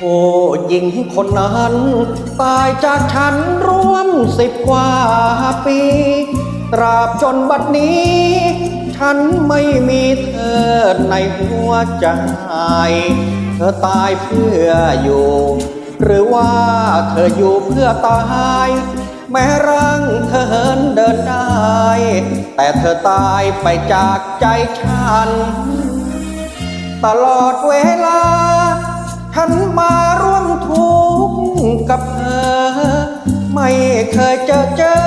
ผู้หญิงคนนั้น ตายจากฉันร่วมสิบกว่าปี ตราบจนบัดนี้ ฉันไม่มีเธอในหัวใจเธอตายเพื่ออยู่ หรือว่าเธออยู่เพื่อตาย แม้ร่างเธอเหินเดินได้ แต่เธอตายไปจากใจฉัน ตลอดเวลา กับเธอ ไม่เคยเจอเจอ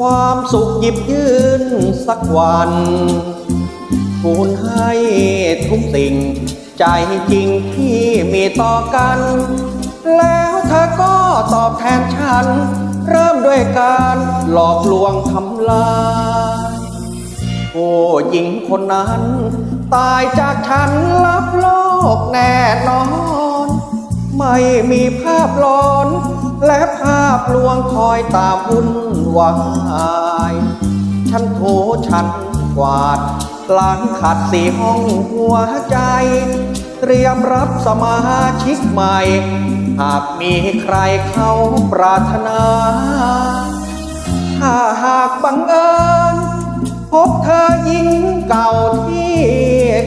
ความสุขหยิบยืนสักวันคูณให้ทุกสิ่ง ใจจริงที่มีต่อกัน แล้วเธอก็ตอบแทนฉัน เริ่มด้วยการหลอกลวงทำลายผู้หญิงคนนั้น ตายจากฉันลับโลกแน่นอน ไม่มีภาพหลอน และภาพลวงคอยตามวุ่นวายฉันโทฉันกวาดล้างขัดสีห้องหัวใจ เตรียมรับสมาชิกใหม่ หากมีใครเข้าปรารถนา ถ้าหากบังเอิญ พบเธอหญิงเก่าที่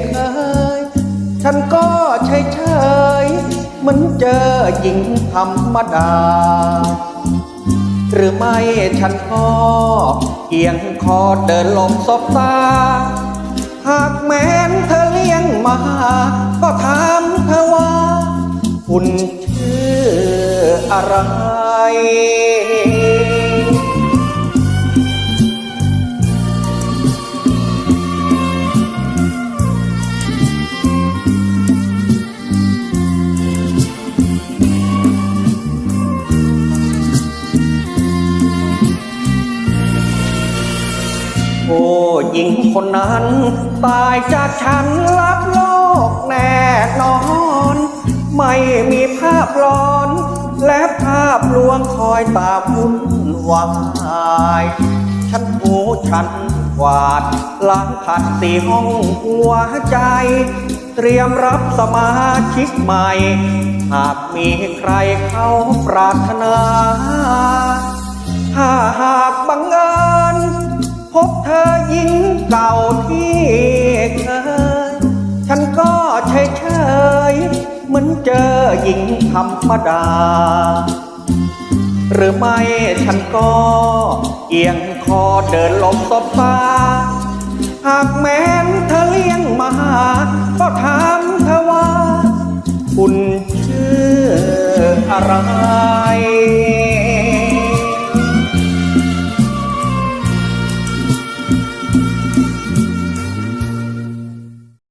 เคย ฉันก็เฉยเฉยๆ เจอหญิงธรรมดา หรือไม่ฉันก็เอียงคอเดินลงสบตา หากแม้นเธอเลี้ยงมา ก็ถามเธอว่า คุณชื่ออะไร ผู้หญิงคนนั้น ตายจากฉันลับโลกแน่นอน ไม่มีภาพหลอน และภาพลวงคอยตามวุ่นวายฉันหูฉันกวาดล้างขัดสีห้องหัวใจ เตรียมรับสมาชิกใหม่ หากมีใครเข้าปรารถนา หญิงเก่าที่เคย ฉันก็เฉยเฉยๆเหมือนเจอหญิงธรรมดา หรือไม่ฉันก็เอียงคอเดินหลบศพตาหากแม้นเธอเลี้ยงมา ก็ถามเธอว่า คุณชื่ออะไร